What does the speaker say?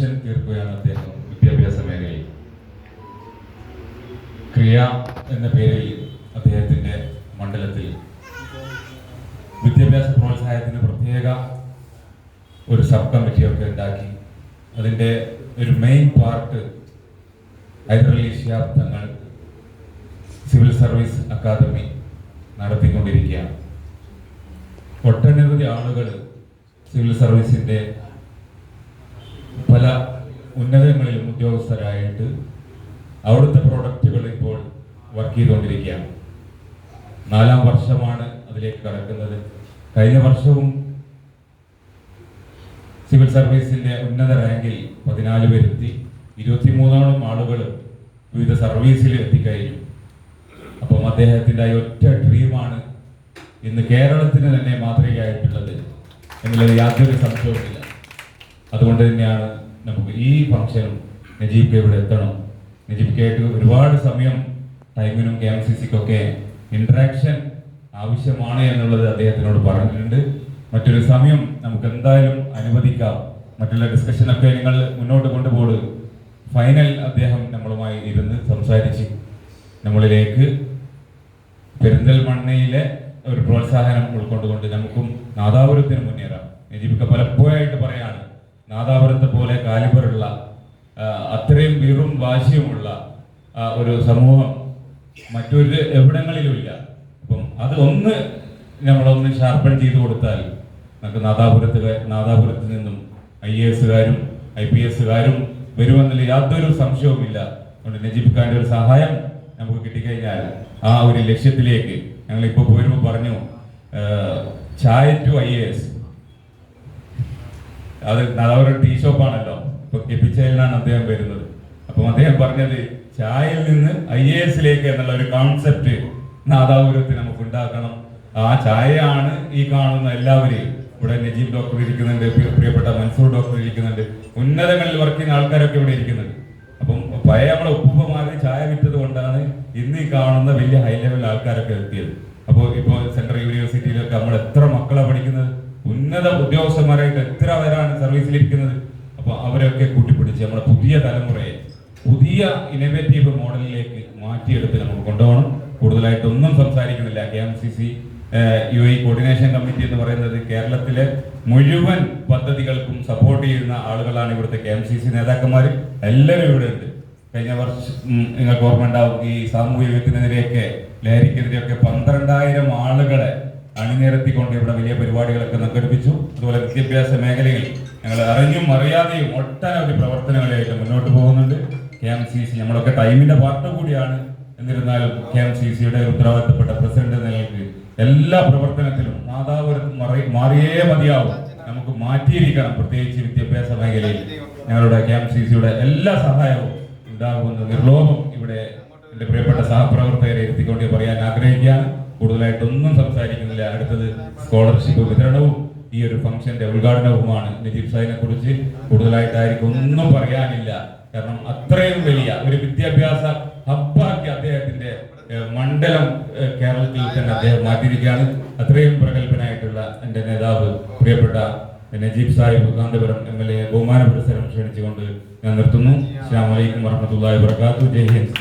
Revolution തീർക്കുകയാണ് അദ്ദേഹം വിദ്യാഭ്യാസ മേഖലയിൽ. ക്രിയ എന്ന പേരിൽ അദ്ദേഹത്തിന്റെ മണ്ഡലത്തിൽ വിദ്യാഭ്യാസ പ്രോത്സാഹനത്തിന് പ്രത്യേക ഒരു സബ് കമ്മിറ്റിയൊക്കെ ഉണ്ടാക്കി. അതിന്റെ ഒരു മെയിൻ പാർട്ട് ഹൈദരലി തങ്ങൾ സിവിൽ സർവീസ് അക്കാദമി നടത്തിക്കൊണ്ടിരിക്കുകയാണ്. ഒട്ടനവധി ആളുകൾ സിവിൽ സർവീസിന്റെ പല ഉന്നതങ്ങളിലും ഉദ്യോഗസ്ഥരായിട്ട് അവിടുത്തെ പ്രോഡക്റ്റുകൾ ഇപ്പോൾ വർക്ക് ചെയ്തുകൊണ്ടിരിക്കുകയാണ്. നാലാം വർഷമാണ് അതിലേക്ക് കടക്കുന്നത്. കഴിഞ്ഞ വർഷവും സിവിൽ സർവീസിന്റെ ഉന്നത റാങ്കിൽ പതിനാല് പേരെത്തി. ഇരുപത്തിമൂന്നോളം ആളുകൾ വിവിധ സർവീസിൽ എത്തിക്കഴിഞ്ഞു. അപ്പം അദ്ദേഹത്തിന്റെ ഒറ്റ ഡ്രീമാണ് ഇന്ന് കേരളത്തിന് തന്നെ മാതൃകയായിട്ടുള്ളത്. എന്നുള്ളത് യാതൊരു സംശയവുമില്ല. അതുകൊണ്ട് തന്നെയാണ് നമുക്ക് ഈ ഫംഗ്ഷനും നജീബ് ഇവിടെ എത്തണം. നജീബ് കെക്ക് ഒരുപാട് സമയം ടൈമിനും കെ എം സി സിക്കൊക്കെ ഇന്ററാക്ഷൻ ആവശ്യമാണ് എന്നുള്ളത് അദ്ദേഹത്തിനോട് പറഞ്ഞിട്ടുണ്ട്. മറ്റൊരു സമയം നമുക്ക് എന്തായാലും അനുവദിക്കാം. മറ്റുള്ള ഡിസ്കഷനൊക്കെ നിങ്ങൾ മുന്നോട്ട് കൊണ്ടുപോകും ഫൈനൽ അദ്ദേഹം നമ്മളുമായി ഇരുന്ന് സംസാരിച്ച് നമ്മളിലേക്ക് പെരിന്തൽമണ്ണയിലെ ഒരു പ്രോത്സാഹനം ഉൾക്കൊണ്ടുകൊണ്ട് നമുക്കും നാദാപുരത്തിന് മുന്നേറാം. നജീബിക്ക പലപ്പോഴായിട്ട് പറയാണ് നാദാപുരത്തെ പോലെ കാലിബറുള്ള അത്രയും വീറും വാശിയുമുള്ള ഒരു സമൂഹം മറ്റൊരു എവിടങ്ങളിലും ഇല്ല അപ്പം അത് ഒന്ന് നമ്മളൊന്ന് ഷാർപ്പൺ ചെയ്ത് കൊടുത്താൽ നമുക്ക് നാദാപുരത്ത് നാദാപുരത്ത് നിന്നും ഐ എ എസുകാരും ഐ പി എസുകാരും വരുമെന്നുള്ള യാതൊരു സംശയവുമില്ല. അതുകൊണ്ട് നജീബ് ഖാന്റെ ഒരു സഹായം നമുക്ക് കിട്ടിക്കഴിഞ്ഞാൽ ആ ഒരു ലക്ഷ്യത്തിലേക്ക് ഞങ്ങൾ ഇപ്പോൾ പോരുമ്പോൾ പറഞ്ഞു ചായ ടു ഐ എ എസ്. അത് അതവരുടെ ടീ ഷോപ്പാണല്ലോ. ഇപ്പൊ കെപ്പിച്ചയിലാണ് അദ്ദേഹം വരുന്നത്. അപ്പം അദ്ദേഹം പറഞ്ഞത് ചായയിൽ നിന്ന് ഐ എ എസിലേക്ക് എന്നുള്ള ഒരു കോൺസെപ്റ്റ് നാദാപുരത്തിൽ നമുക്ക് ഉണ്ടാക്കണം ആ ചായയാണ് ഈ കാണുന്ന എല്ലാവരെയും. ഇവിടെ നജീബ് ഡോക്ടർ ഇരിക്കുന്നുണ്ട് പ്രിയപ്പെട്ട മൻസൂർ ഡോക്ടർ ഇരിക്കുന്നുണ്ട്. ഉന്നതങ്ങളിൽ വർക്ക് ചെയ്യുന്ന ആൾക്കാരൊക്കെ ഇവിടെ ഇരിക്കുന്നുണ്ട്. അപ്പം പഴയ നമ്മുടെ ഉപ്പുമാറി ചായ വിറ്റത് കൊണ്ടാണ് ഇന്ന് ഈ കാണുന്ന വലിയ ഹൈ ലെവൽ ആൾക്കാരൊക്കെ എത്തിയത്. അപ്പോൾ ഇപ്പോൾ സെൻട്രൽ യൂണിവേഴ്സിറ്റിയിലൊക്കെ നമ്മൾ എത്ര മക്കളെ പഠിക്കുന്നത്? ഉന്നത ഉദ്യോഗസ്ഥന്മാരായിട്ട് സർവീസിലിരിക്കുന്നത്. അപ്പോൾ അവരൊക്കെ കൂട്ടിപ്പിടിച്ച് നമ്മുടെ പുതിയ തലമുറയെ പുതിയ ഇന്നോവേറ്റീവ് മോഡലിലേക്ക് മാറ്റിയെടുത്ത് നമ്മൾ കൊണ്ടുപോകണം. കൂടുതലായിട്ടൊന്നും സംസാരിക്കുന്നില്ല. K M C C U I coordination committee എന്ന് പറയുന്നത് കേരളത്തിലെ മുഴുവൻ പദ്ധതികൾക്കും സപ്പോർട്ട് ചെയ്യുന്ന ആളുകളാണ് ഇവിടുത്തെ കെ എം സി സി നേതാക്കന്മാർ എല്ലാവരും ഇവിടെ ഉണ്ട്. കഴിഞ്ഞ വർഷം നിങ്ങൾക്ക് ഓർമ്മ ഉണ്ടാവും ഈ സാമൂഹ്യ വിപത്തിനെതിരെയൊക്കെ ലഹരിക്കെതിരെയൊക്കെ പന്ത്രണ്ടായിരം ആളുകളെ അണിനിരത്തിക്കൊണ്ട് ഇവിടെ വലിയ പരിപാടികളൊക്കെ സംഘടിപ്പിച്ചു. അതുപോലെ വിദ്യാഭ്യാസ മേഖലയിൽ ഞങ്ങൾ അറിഞ്ഞും അറിയാതെയും ഒട്ടനവധി പ്രവർത്തനങ്ങളായിട്ട് മുന്നോട്ട് പോകുന്നുണ്ട്. കെ എം സി സി നമ്മളൊക്കെ ടൈമിന്റെ പാർട്ട് കൂടിയാണ്. എന്നിരുന്നാലും കെ എം സി സിയുടെ ഉത്തരവാദിത്തപ്പെട്ട പ്രസിഡന്റ് നിലയ്ക്ക് എല്ലാ പ്രവർത്തനത്തിലും മാതാവ് മറി മാറിയേ മതിയാവും. നമുക്ക് മാറ്റിയിരിക്കണം പ്രത്യേകിച്ച് വിദ്യാഭ്യാസ മേഖലയിൽ. ഞങ്ങളുടെ കെ എം സി സിയുടെ എല്ലാ സഹായവും ഉണ്ടാകുമെന്ന് നിർലോഭം ഇവിടെ എന്റെ പ്രിയപ്പെട്ട സഹപ്രവർത്തകരെ എത്തിക്കൊണ്ട് കൂടുതലായിട്ടൊന്നും സംസാരിക്കുന്നില്ല. അടുത്തത് സ്കോളർഷിപ്പ് വിതരണവും ഈ ഒരു ഫംഗ്ഷന്റെ ഉദ്ഘാടനവുമാണ്. നജീബ് സാഹിനെ കുറിച്ച് കൂടുതലായിട്ടായിരിക്കും ഒന്നും പറയാനില്ല. കാരണം അത്രയും വലിയ ഒരു വിദ്യാഭ്യാസ ഹബ്ബാക്കി അദ്ദേഹത്തിന്റെ മണ്ഡലം കേരളത്തിൽ തന്നെ അദ്ദേഹം മാറ്റിയിരിക്കുകയാണ്. അത്രയും പ്രഗത്ഭനായിട്ടുള്ള എന്റെ നേതാവ് പ്രിയപ്പെട്ട Najeeb Sahib Kanthapuram M L A ബഹുമാന പുരസ്കാരം ക്ഷണിച്ചുകൊണ്ട് ഞാൻ നിർത്തുന്നു. അസ്സാം വലൈക്കും വർഹമത്തുള്ളാഹി വർക്കാത്തു ജയ് ഹിന്ദ്.